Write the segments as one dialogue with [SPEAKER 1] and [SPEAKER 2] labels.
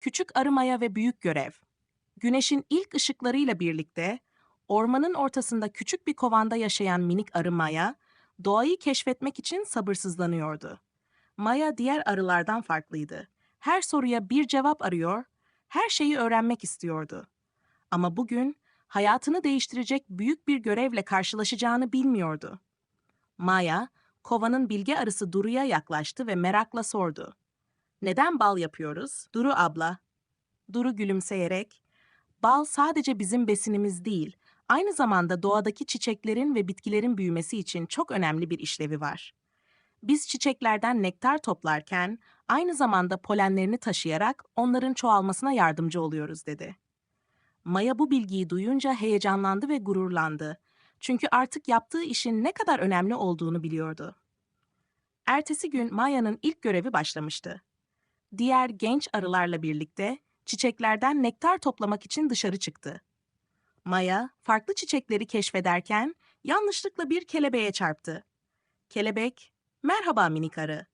[SPEAKER 1] Küçük arı Maya ve büyük görev. Güneşin ilk ışıklarıyla birlikte ormanın ortasında küçük bir kovanda yaşayan minik arı Maya, doğayı keşfetmek için sabırsızlanıyordu. Maya diğer arılardan farklıydı. Her soruya bir cevap arıyor, her şeyi öğrenmek istiyordu. Ama bugün hayatını değiştirecek büyük bir görevle karşılaşacağını bilmiyordu. Maya, kovanın bilge arısı Duru'ya yaklaştı ve merakla sordu. Neden bal yapıyoruz? Duru abla. Duru gülümseyerek, bal sadece bizim besinimiz değil, aynı zamanda doğadaki çiçeklerin ve bitkilerin büyümesi için çok önemli bir işlevi var. Biz çiçeklerden nektar toplarken aynı zamanda polenlerini taşıyarak onların çoğalmasına yardımcı oluyoruz dedi. Maya bu bilgiyi duyunca heyecanlandı ve gururlandı. Çünkü artık yaptığı işin ne kadar önemli olduğunu biliyordu. Ertesi gün Maya'nın ilk görevi başlamıştı. Diğer genç arılarla birlikte çiçeklerden nektar toplamak için dışarı çıktı. Maya, farklı çiçekleri keşfederken yanlışlıkla bir kelebeğe çarptı. Kelebek, "Merhaba minik arı.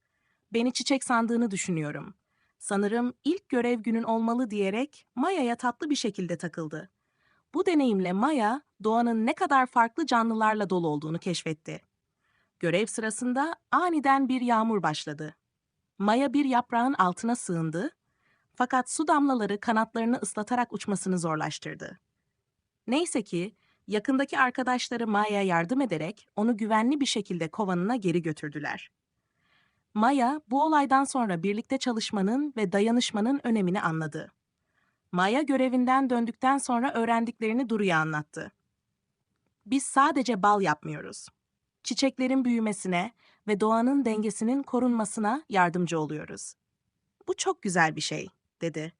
[SPEAKER 1] Beni çiçek sandığını düşünüyorum. Sanırım ilk görev günün olmalı." diyerek Maya'ya tatlı bir şekilde takıldı. Bu deneyimle Maya, doğanın ne kadar farklı canlılarla dolu olduğunu keşfetti. Görev sırasında aniden bir yağmur başladı. Maya bir yaprağın altına sığındı, fakat su damlaları kanatlarını ıslatarak uçmasını zorlaştırdı. Neyse ki yakındaki arkadaşları Maya'ya yardım ederek onu güvenli bir şekilde kovanına geri götürdüler. Maya bu olaydan sonra birlikte çalışmanın ve dayanışmanın önemini anladı. Maya görevinden döndükten sonra öğrendiklerini Duru'ya anlattı. Biz sadece bal yapmıyoruz. Çiçeklerin büyümesine ve doğanın dengesinin korunmasına yardımcı oluyoruz. Bu çok güzel bir şey, dedi.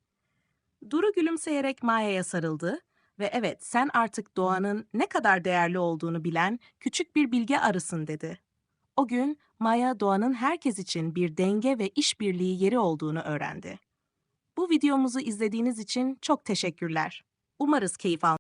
[SPEAKER 1] Duru gülümseyerek Maya'ya sarıldı ve evet sen artık doğanın ne kadar değerli olduğunu bilen küçük bir bilge arısın dedi. O gün Maya doğanın herkes için bir denge ve işbirliği yeri olduğunu öğrendi. Bu videomuzu izlediğiniz için çok teşekkürler. Umarız keyif